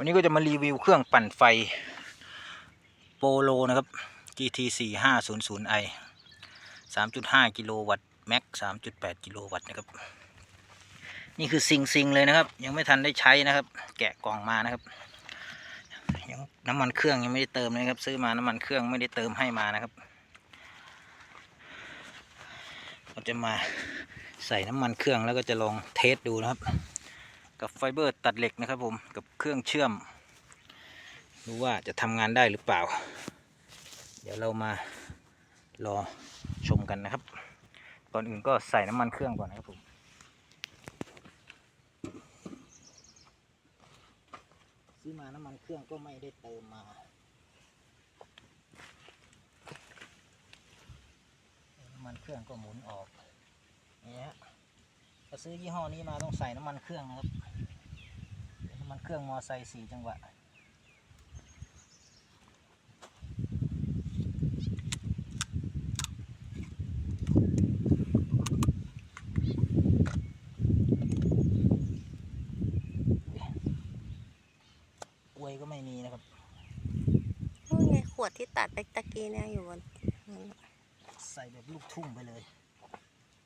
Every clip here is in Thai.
วันนี้ก็จะมารีวิวเครื่องปั่นไฟโปโลนะครับ GT 4 5 0 0 i 3.5 กิโลวัตต์แม็ก 3.8 กิโลวัตต์นะครับ นี่คือซิงซิงเลยนะครับ ยังไม่ทันได้ใช้นะครับ แกะกล่องมานะครับยังน้ำมันเครื่องยังไม่ได้เติมเลยครับซื้อมาน้ำมันเครื่องไม่ได้เติมให้มานะครับเราจะมาใส่น้ำมันเครื่องแล้วก็จะลองเทสดูนะครับ กับไฟเบอร์ตัดเหล็กนะครับผมกับเครื่องเชื่อมดูว่าจะทำงานได้หรือเปล่า เดี๋ยวเรามารอชมกันนะครับ ก่อนอื่นก็ใส่น้ำมันเครื่องก่อนนะครับผมซื้อมาน้ำมันเครื่องก็ไม่ได้เติมมาน้ำมันเครื่องก็หมุนออกนี่ฮะถ้าซื้อยี่ห้อนี้มาต้องใส่น้ำมันเครื่องนะครับ เครื่องมอไซค์สี่จังหวะอวยก็ไม่มีนะครับนู่นไงขวดที่ตัดไปตะกี้เนี่ยอยู่บนนั่นน่ะใส่แบบลูกทุ่งไปเลย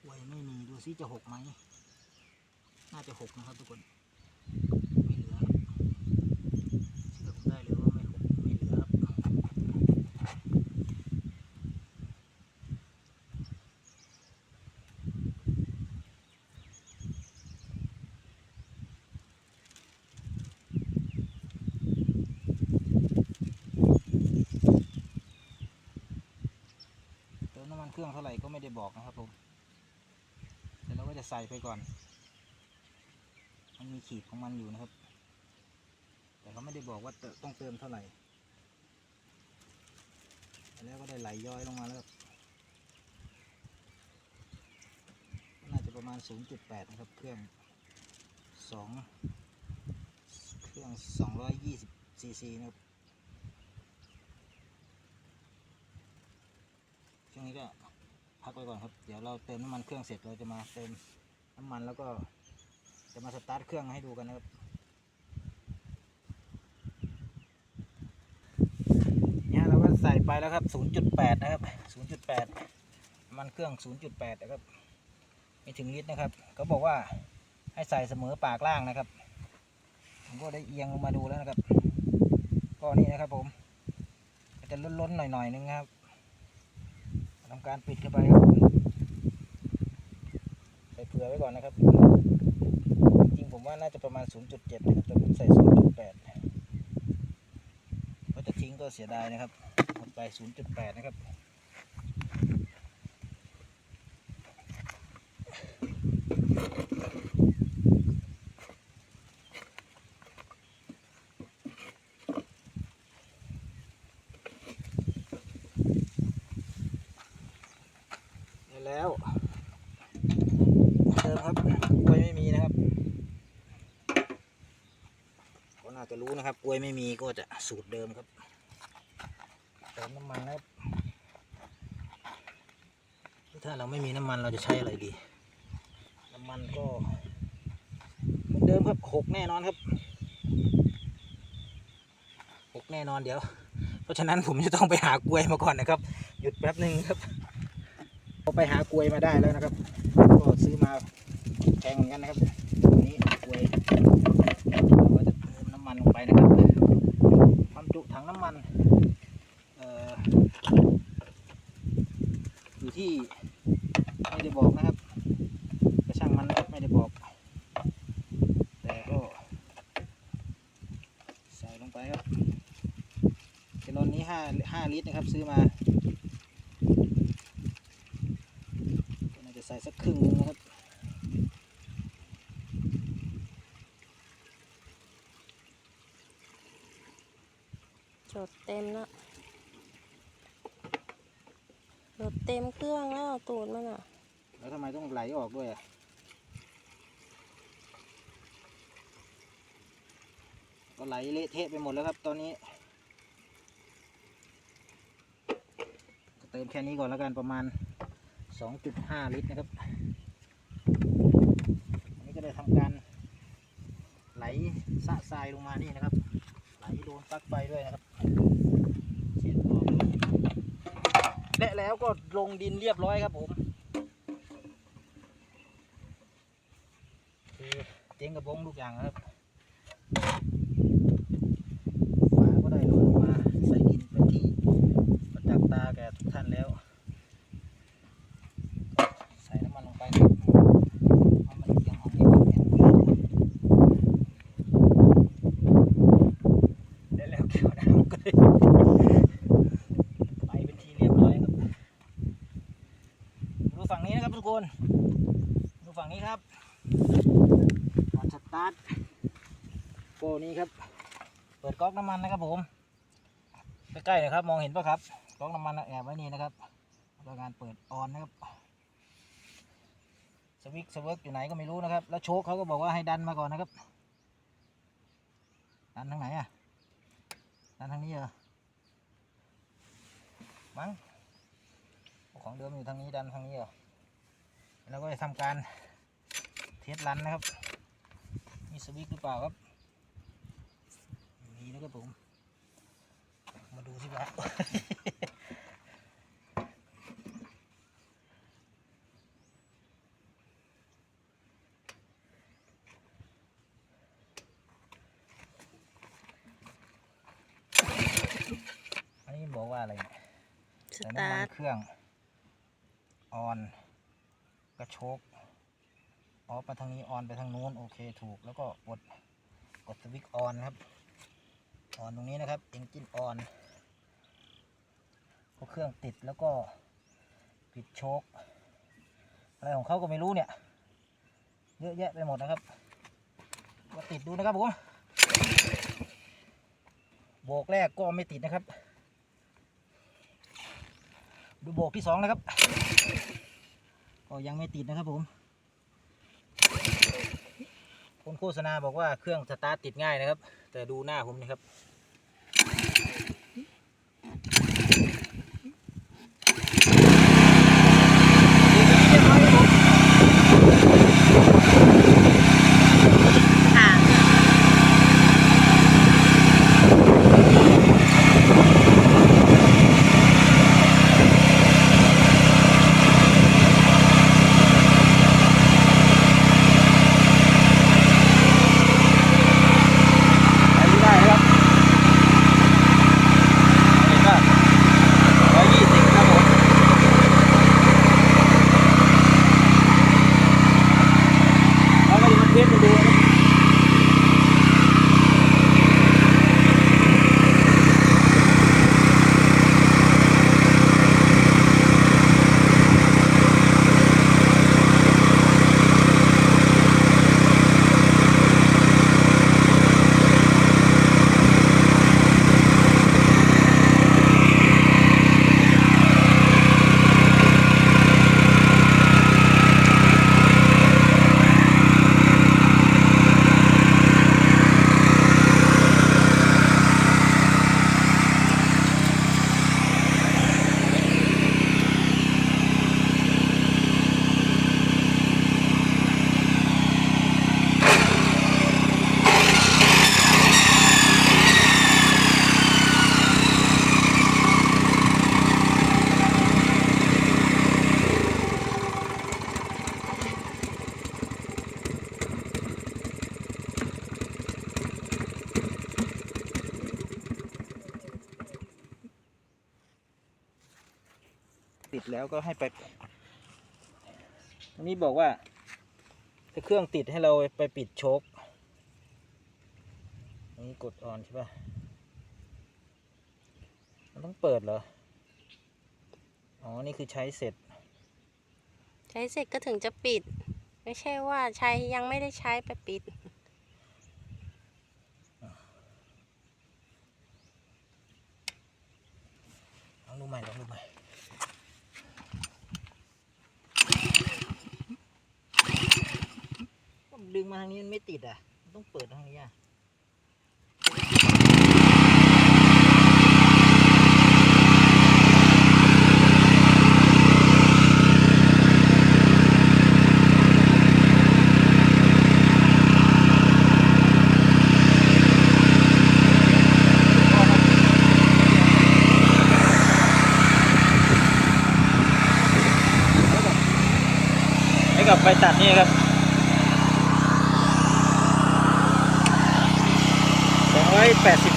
อวยไม่มีดูซิจะหกไหม น่าจะหกนะครับทุกคน ไม่เหลือเชื่อผมได้เลยว่าไม่หกไม่เหลือครับ เครื่องเท่าไหร่ก็ไม่ได้บอกนะครับผมแต่เราก็จะใส่ไปก่อน มันมีขีดของมันอยู่นะครับ แต่เขาไม่ได้บอกว่าต้องเติมเท่าไหร่แล้วก็ได้ไหลย้อยลงมาแล้วครับน่าจะประมาณ 0.8 นะครับ เครื่อง 2 เครื่อง 220 ซีซีนะครับช่วงนี้ก็ พักไว้ก่อนครับเดี๋ยวเราเติมน้ำมันเครื่องเสร็จเราจะมาเติมน้ำมันแล้วก็จะมาสตาร์ทเครื่องให้ดูกันนะครับเนี่ยเราก็ใส่ไปแล้วครับ 0.8 นะครับ 0.8 น้ำมันเครื่อง 0.8 นะครับไม่ถึงลิตรนะครับเขาบอกว่าให้ใส่เสมอปากล่างนะครับผมก็ได้เอียงลงมาดูแล้วนะครับก็นี่นะครับผมจะล้นๆหน่อยๆนึงครับ ทำการปิดเข้าไปครับใส่เผื่อไว้ก่อนนะครับ จริงผมว่าน่าจะประมาณ 0.7นะครับแต่ผมใส่ 0.8เพราะจะทิ้งก็เสียดายนะครับหมดไป 0.8 นะครับ แล้วเดิมครับกล้วยไม่มีนะครับก็น่าจะรู้นะครับกล้วยไม่มีก็จะสูตรเดิมครับเติมน้ำมันนะครับถ้าเราไม่มีน้ำมันเราจะใช้อะไรดี น้ำมันก็เหมือนเดิมครับหกแน่นอนครับหกแน่นอนเดี๋ยว เพราะฉะนั้นผมจะต้องไปหากล้วยมาก่อนนะครับ หยุดแป๊บหนึ่งครับ พอไปหากลวยมาได้แล้วนะครับ ก็ซื้อมาแพงเหมือนกันนะครับตัวนี้กลวยเราก็จะเติมน้ำมันลงไปนะครับความจุถังน้ำมันเอ่ออยู่ที่ไม่ได้บอกนะครับกระช่างมันนะครับไม่ได้บอก แต่ก็ใส่ลงไปครับแกลลอนนี้ห้าห้าลิตรนะครับซื้อมาก็น่าจะใส่สักครึ่งหนึงนะครับจดเต็มแล้วจดเต็มเครื่องแล้วตูดมันอะ แล้วทำไมต้องไหลออกด้วยอะก็ไหลเละเทะไปหมดแล้วครับตอนนี้ก็เติมแค่นี้ก่อนแล้วกันประมาณ 2.5 ลิตรนะครับอันนี้ก็ได้ทำการไหลสะทรายลงมานี่นะครับ ไหลโดนปลั๊กไฟด้วยนะครับเช็ดออกและแล้วก็ลงดินเรียบร้อยครับผมคือเต็งกระบงทุกอย่างครับฝาก็ได้ลงมาใส่ดินเป็นที่ประจักษ์ตาแก่ทุกท่านแล้ว ใส่น้ำมันลงไปครับเอามันเอียงออกนิดนึงแล้วแล้วแก้วน้ำก็เลยไปเป็นทีเรียบร้อยครับ ดูฝั่งนี้นะครับทุกคน ดูฝั่งนี้ครับก่อนสตาร์ทโก นี้ครับ เปิดก๊อกน้ำมันนะครับผมใกล้ๆเลยครับมองเห็นปะครับก๊อกน้ำมันแอบไว้นี่นะครับแล้วงานเปิดออนนะครับสวิกสวิร์กอยู่ไหนก็ไม่รู้นะครับ แล้วโชคเขาก็บอกว่าให้ดันมาก่อนนะครับ ดันทางไหนอะดันทางนี้เหรอมั้งของเดิมอยู่ทางนี้ดันทางนี้เหรอแล้วก็จะทำการเทสรันนะครับมีสวิกหรือเปล่าครับ มีนะครับผม มาดูสิครับอันนี้บอกว่าอะไรเนี่ยสใส่ตาน้ำมัร์นทเครื่อง ออน กระโชกออฟมาทางนี้ออนไปทางนู้น โอเคถูกแล้วก็กด กดสวิตช์ออนครับ อ่อนตรงนี้นะครับเอนจินอ่อนพอเครื่องติดแล้วก็ปิดโชคอะไรของเขาก็ไม่รู้เนี่ย เยอะแยะไปหมดนะครับมาติดดูนะครับผมโบกแรกก็ไม่ติดนะครับ ดูโบกที่สองนะครับ ก็ยังไม่ติดนะครับผม คนโฆษณาบอกว่าเครื่องสตาร์ทติดง่ายนะครับ แต่ดูหน้าผมนะครับ ก็ให้ไปอันนี้บอกว่าถ้าเครื่องติดให้เราไปปิดโชคอันนี้กดออนใช่ปะมันต้องเปิดเหรอ อ๋อ นี่คือใช้เสร็จ ใช้เสร็จก็ถึงจะปิด ไม่ใช่ว่าใช้ยังไม่ได้ใช้ไปปิดลองดูใหม่ลองดูใหม่ งมาทางนี้มันไม่ติดอะ ต้องเปิดทางนี้อะกับไปตัดนี่ครับ 80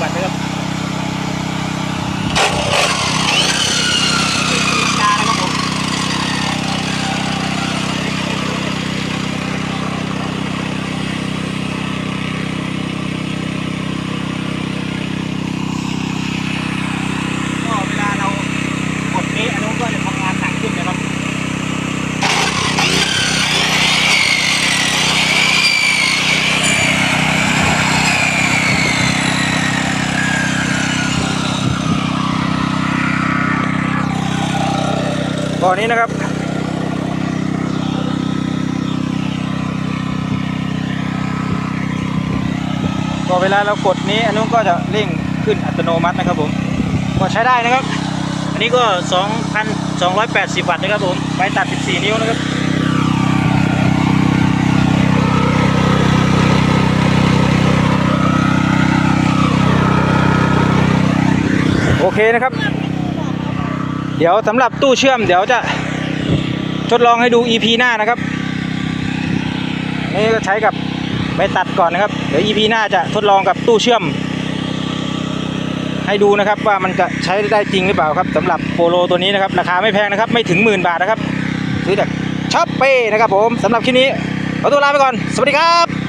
ก่อนนี้นะครับ ก็เวลาเรากดนี้อันนู้นก็จะเร่งขึ้นอัตโนมัตินะครับผม ก็ใช้ได้นะครับ อันนี้ก็ 2,280 วัตต์นะครับผมไฟตัด 14 นิ้วนะครับโอเคนะครับ เดี๋ยวสำหรับตู้เชื่อมเดี๋ยวจะทดลองให้ดู EP หน้านะครับนี่ก็ใช้กับใบตัดก่อนนะครับ เดี๋ยว EP หน้าจะทดลองกับตู้เชื่อม ให้ดูนะครับว่ามันจะใช้ได้จริงหรือเปล่าครับสำหรับโปโลตัวนี้นะครับ ราคาไม่แพงนะครับ ไม่ถึงหมื่นบาทนะครับซื้อจากช็อปเป้นะครับผมสำหรับคลิปนี้ขอตัวลาไปก่อน สวัสดีครับ